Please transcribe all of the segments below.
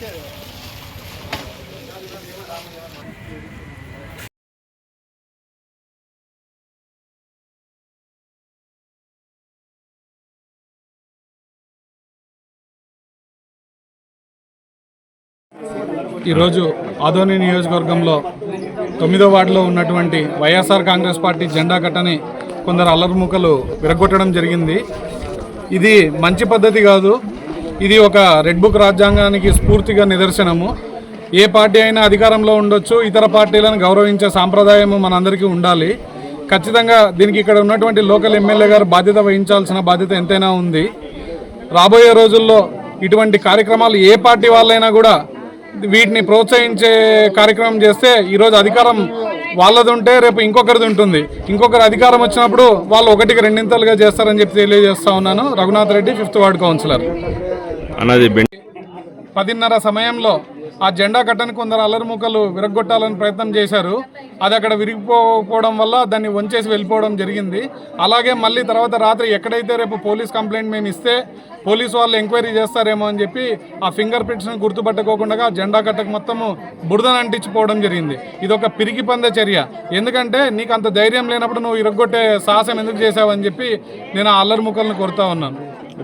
ఈరోజు ఆదోని నియోజకవర్గంలో తొమ్మిదో వార్డులో ఉన్నటువంటి వైఎస్ఆర్ కాంగ్రెస్ పార్టీ జెండా కట్టని కొందరు అల్లరిముఖలు విరగొట్టడం జరిగింది. ఇది మంచి పద్ధతి కాదు. ఇది ఒక రెడ్ బుక్ రాజ్యాంగానికి స్ఫూర్తిగా నిదర్శనము. ఏ పార్టీ అయినా అధికారంలో ఉండొచ్చు ఇతర పార్టీలను గౌరవించే సాంప్రదాయం మనందరికీ ఉండాలి. ఖచ్చితంగా దీనికి ఇక్కడ ఉన్నటువంటి లోకల్ ఎమ్మెల్యే గారు బాధ్యత వహించాల్సిన బాధ్యత ఎంతైనా ఉంది. రాబోయే రోజుల్లో ఇటువంటి కార్యక్రమాలు ఏ పార్టీ వాళ్ళైనా కూడా వీటిని ప్రోత్సహించే కార్యక్రమం చేస్తే ఈరోజు అధికారం వాళ్ళది ఉంటే రేపు ఇంకొకరిది ఉంటుంది. ఇంకొకరు అధికారం వచ్చినప్పుడు వాళ్ళు ఒకటికి రెండింతలుగా చేస్తారని చెప్పి తెలియజేస్తా ఉన్నాను. Raghunath Reddy fifth ward councillor. అన్నది బెండ్ పదిన్నర సమయంలో ఆ జెండా కట్టని కొందరు అల్లరిముక్కలు విరగొట్టాలని ప్రయత్నం చేశారు. అది అక్కడ విరిగిపోవడం వల్ల దాన్ని వంచేసి వెళ్ళిపోవడం జరిగింది. అలాగే మళ్ళీ తర్వాత రాత్రి ఎక్కడైతే రేపు పోలీస్ కంప్లైంట్ మేము ఇస్తే పోలీస్ వాళ్ళు ఎంక్వైరీ చేస్తారేమో అని చెప్పి ఆ ఫింగర్ ప్రింట్స్ని గుర్తుపట్టుకోకుండా ఆ జెండా కట్టకు మొత్తము బురదను అంటించిపోవడం జరిగింది. ఇది ఒక పిరికి పంద చర్య. ఎందుకంటే నీకు అంత ధైర్యం లేనప్పుడు నువ్వు ఇరగొట్టే సాహసం ఎందుకు చేసావని చెప్పి నేను ఆ అల్లరి ముక్కలను కోరుతా ఉన్నాను.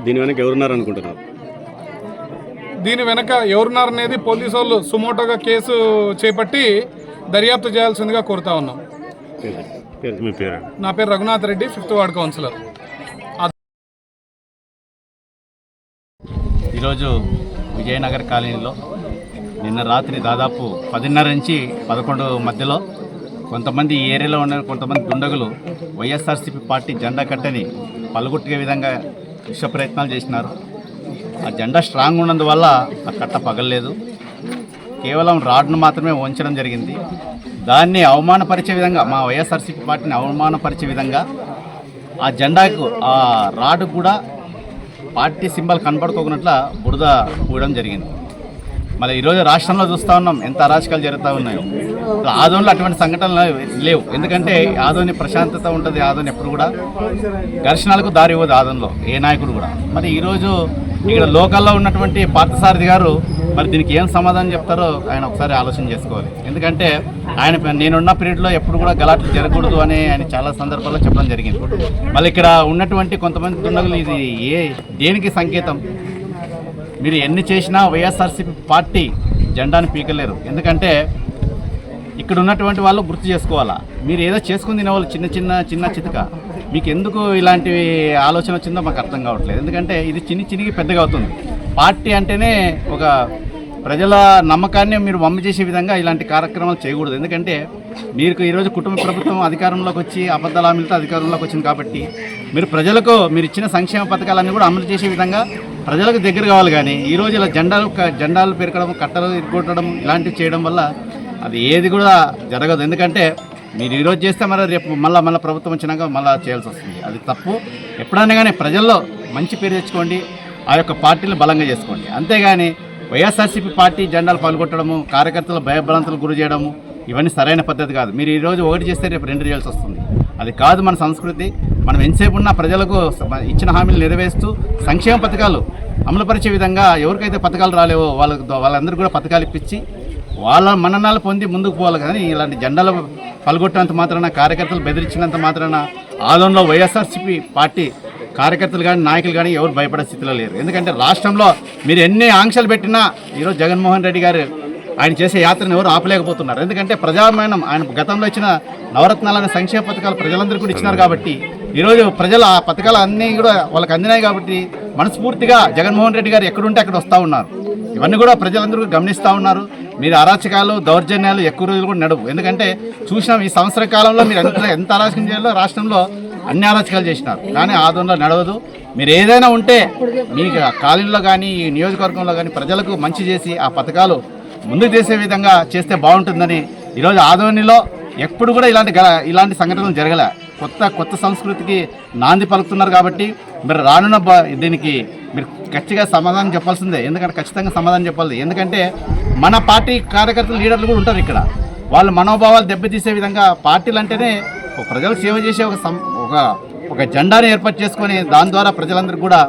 దీని వెనక ఎవరున్నారు అనుకుంటున్నారు దీని వెనక ఎవరున్నారనేది పోలీసు వాళ్ళు సుమోటోగా కేసు చేపట్టి దర్యాప్తు చేయాల్సిందిగా కోరుతా ఉన్నాం. నా పేరు Raghunath Reddy fifth ward councillor. ఈరోజు విజయనగర్ కాలనీలో నిన్న రాత్రి దాదాపు పదిన్నర నుంచి పదకొండు మధ్యలో కొంతమంది ఈ ఏరియాలో ఉన్న కొంతమంది దుండగులు వైఎస్ఆర్సీపీ పార్టీ జెండా కట్టని పలుగొట్టే విధంగా విశ్వ ప్రయత్నాలు చేసినారు. ఆ జెండా స్ట్రాంగ్ ఉన్నందువల్ల ఆ కట్ట పగలలేదు. కేవలం రాడ్ను మాత్రమే వంచడం జరిగింది. దాన్ని అవమానపరిచే విధంగా మా వైఎస్ఆర్సీపీ పార్టీని అవమానపరిచే విధంగా ఆ జెండాకు ఆ రాడ్ కూడా పార్టీ సింబల్ కనపడుకోకున్నట్ల బురద పూయడం జరిగింది. మళ్ళీ ఈరోజు రాష్ట్రంలో చూస్తూ ఉన్నాం ఎంత అరాచకాలు జరుగుతూ ఉన్నాయో. ఆదోన్లో అటువంటి సంఘటనలు లేవు. ఎందుకంటే ఆదోని ప్రశాంతత ఉంటుంది ఆదోని ఎప్పుడు కూడా ఘర్షణలకు దారి ఇవ్వదు ఆదోన్లో ఏ నాయకుడు కూడా. మరి ఈరోజు ఇక్కడ లోకల్లో ఉన్నటువంటి పార్థసారథి గారు మరి దీనికి ఏం సమాధానం చెప్తారో ఆయన ఒకసారి ఆలోచన చేసుకోవాలి. ఎందుకంటే ఆయన నేనున్న పీరియడ్లో ఎప్పుడు కూడా గలాట్లు జరగకూడదు అని ఆయన చాలా సందర్భాల్లో చెప్పడం జరిగింది. మళ్ళీ ఇక్కడ ఉన్నటువంటి కొంతమంది దుండగులు ఇది ఏ దేనికి సంకేతం? మీరు ఎన్ని చేసినా వైఎస్ఆర్సీపీ పార్టీ జెండాను పీకలేరు. ఎందుకంటే ఇక్కడ ఉన్నటువంటి వాళ్ళు గుర్తు చేసుకోవాలా? మీరు ఏదో చేసుకుని తినేవాళ్ళు చిన్న చిన్న చిన్న చితక. మీకు ఎందుకు ఇలాంటి ఆలోచన వచ్చిందో మాకు అర్థం కావట్లేదు. ఎందుకంటే ఇది చిన్ని చిన్నకి పెద్దగా అవుతుంది. పార్టీ అంటేనే ఒక ప్రజల నమ్మకాన్ని మీరు వమ్మ చేసే విధంగా ఇలాంటి కార్యక్రమాలు చేయకూడదు. ఎందుకంటే మీకు ఈరోజు కుటుంబ ప్రభుత్వం అధికారంలోకి వచ్చి అబద్ధాల హామీలతో అధికారంలోకి వచ్చింది కాబట్టి మీరు ప్రజలకు మీరు ఇచ్చిన సంక్షేమ పథకాలన్నీ కూడా అమలు చేసే విధంగా ప్రజలకు దగ్గర కావాలి కానీ ఈరోజు ఇలా జెండాలు జెండాలు పెరగడం కట్టలు ఇరుగొట్టడం ఇలాంటివి చేయడం వల్ల అది ఏది కూడా జరగదు. ఎందుకంటే మీరు ఈరోజు చేస్తే మరి రేపు మళ్ళీ మళ్ళీ ప్రభుత్వం వచ్చినాక మళ్ళీ చేయాల్సి వస్తుంది. అది తప్పు. ఎప్పుడైనా కానీ ప్రజల్లో మంచి పేరు తెచ్చుకోండి ఆ యొక్క పార్టీని బలంగా చేసుకోండి. అంతేగాని వైఎస్ఆర్సీపీ పార్టీ జెండాలు పాల్గొట్టడము కార్యకర్తలు భయభ్రాంతులు గురి చేయడము ఇవన్నీ సరైన పద్ధతి కాదు. మీరు ఈరోజు ఒకటి చేస్తే రేపు రెండు చేయాల్సి వస్తుంది. అది కాదు మన సంస్కృతి. మనం ఎంతసేపు ఉన్న ప్రజలకు ఇచ్చిన హామీలు నెరవేరుస్తూ సంక్షేమ పథకాలు అమలుపరిచే విధంగా ఎవరికైతే పథకాలు రాలేవో వాళ్ళ వాళ్ళందరూ కూడా పథకాలు ఇప్పించి వాళ్ళ మన్ననాలు పొంది ముందుకు పోవాలి కానీ ఇలాంటి జెండాలు పలుగొట్టినంత మాత్రాన కార్యకర్తలు బెదిరించినంత మాత్రాన ఆదంలో వైఎస్ఆర్సీపీ పార్టీ కార్యకర్తలు కానీ నాయకులు కానీ ఎవరు భయపడే స్థితిలో లేరు. ఎందుకంటే రాష్ట్రంలో మీరు ఎన్ని ఆంక్షలు పెట్టినా ఈరోజు జగన్మోహన్ రెడ్డి గారు ఆయన చేసే యాత్రను ఎవరు ఆపలేకపోతున్నారు. ఎందుకంటే ప్రజామయనం ఆయన గతంలో ఇచ్చిన నవరత్నాలనే సంక్షేమ పథకాలు ప్రజలందరూ కూడా ఇచ్చినారు కాబట్టి ఈరోజు ప్రజలు ఆ పథకాలు అన్నీ కూడా వాళ్ళకి అందినాయి కాబట్టి మనస్ఫూర్తిగా జగన్మోహన్ రెడ్డి గారు ఎక్కడుంటే అక్కడ వస్తూ ఉన్నారు. ఇవన్నీ కూడా ప్రజలందరూ గమనిస్తూ ఉన్నారు. మీరు అరాచకాలు దౌర్జన్యాలు ఎక్కువ రోజులు కూడా నడవు. ఎందుకంటే చూసినాం ఈ సంవత్సర కాలంలో మీరు ఎంత ఎంత అరాచకం చేయాలో రాష్ట్రంలో అన్ని అరాచకాలు చేసినారు. కానీ ఆదంలో నడవదు. మీరు ఏదైనా ఉంటే మీకు కాలనీలో కానీ ఈ నియోజకవర్గంలో కానీ ప్రజలకు మంచి చేసి ఆ పథకాలు ముందుకు చేసే విధంగా చేస్తే బాగుంటుందని ఈరోజు ఆదోనిలో ఎప్పుడు కూడా ఇలాంటి గ- ఇలాంటి సంఘటనలు జరగలే. కొత్త కొత్త సంస్కృతికి నాంది పలుకుతున్నారు కాబట్టి మీరు రానున్న దీనికి మీరు ఖచ్చితంగా సమాధానం చెప్పాల్సిందే. ఎందుకంటే ఖచ్చితంగా సమాధానం చెప్పాలి ఎందుకంటే మన పార్టీ కార్యకర్తలు లీడర్లు కూడా ఉంటారు ఇక్కడ. వాళ్ళ మనోభావాలు దెబ్బతీసే విధంగా పార్టీలు అంటేనే ఒక ప్రజలకు సేవ చేసే ఒక సం ఒక ఒక జెండాను ఏర్పాటు చేసుకొని దాని ద్వారా ప్రజలందరికీ కూడా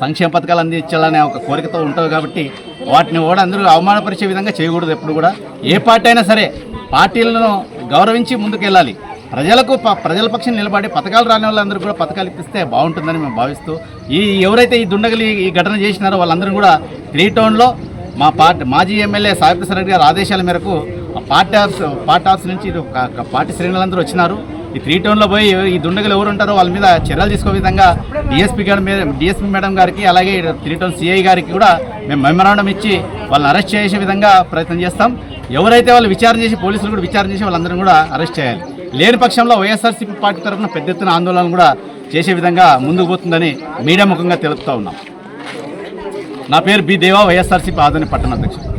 సంక్షేమ పథకాలు అందించాలనే ఒక కోరికతో ఉంటుంది కాబట్టి వాటిని కూడా అందరూ అవమానపరిచే విధంగా చేయకూడదు ఎప్పుడు కూడా. ఏ పార్టీ అయినా సరే పార్టీలను గౌరవించి ముందుకు వెళ్ళాలి ప్రజలకు ప- ప్రజల పక్షం నిలబడి పథకాలు రాని వాళ్ళందరూ కూడా పథకాలు ఇప్పిస్తే బాగుంటుందని మేము భావిస్తూ ఈ ఎవరైతే ఈ దుండగలు ఈ- ఘటన చేసినారో వాళ్ళందరూ కూడా త్రీ టౌన్లో మా పార్టీ మాజీ ఎమ్మెల్యే సాయిప్రసాద్ రెడ్డి గారి ఆదేశాల మేరకు పార్టీ ఆఫ్ పార్టీ ఆఫీస్ నుంచి పార్టీ శ్రేణులందరూ వచ్చినారు. ఈ త్రీ టౌన్లో పోయి ఈ దుండగలు ఎవరు ఉంటారో వాళ్ళ మీద చర్యలు తీసుకో విధంగా డిఎస్పీ గారి మీద డిఎస్పీ మేడం గారికి అలాగే త్రీ టౌన్ సిఐ గారికి కూడా మేము మెమరాండం ఇచ్చి వాళ్ళని అరెస్ట్ చేసే విధంగా ప్రయత్నం చేస్తాం. ఎవరైతే వాళ్ళు విచారణ చేసి పోలీసులు కూడా విచారణ చేసి వాళ్ళందరూ కూడా అరెస్ట్ చేయాలి. లేని పక్షంలో వైఎస్ఆర్సీపీ పార్టీ తరఫున పెద్ద ఎత్తున ఆందోళన కూడా చేసే విధంగా ముందుకు పోతుందని మీడియా ముఖంగా తెలుపుతా ఉన్నాం. నా పేరు బి దేవా వైఎస్ఆర్సీపీ ఆదోని పట్టణ అధ్యక్షుడు.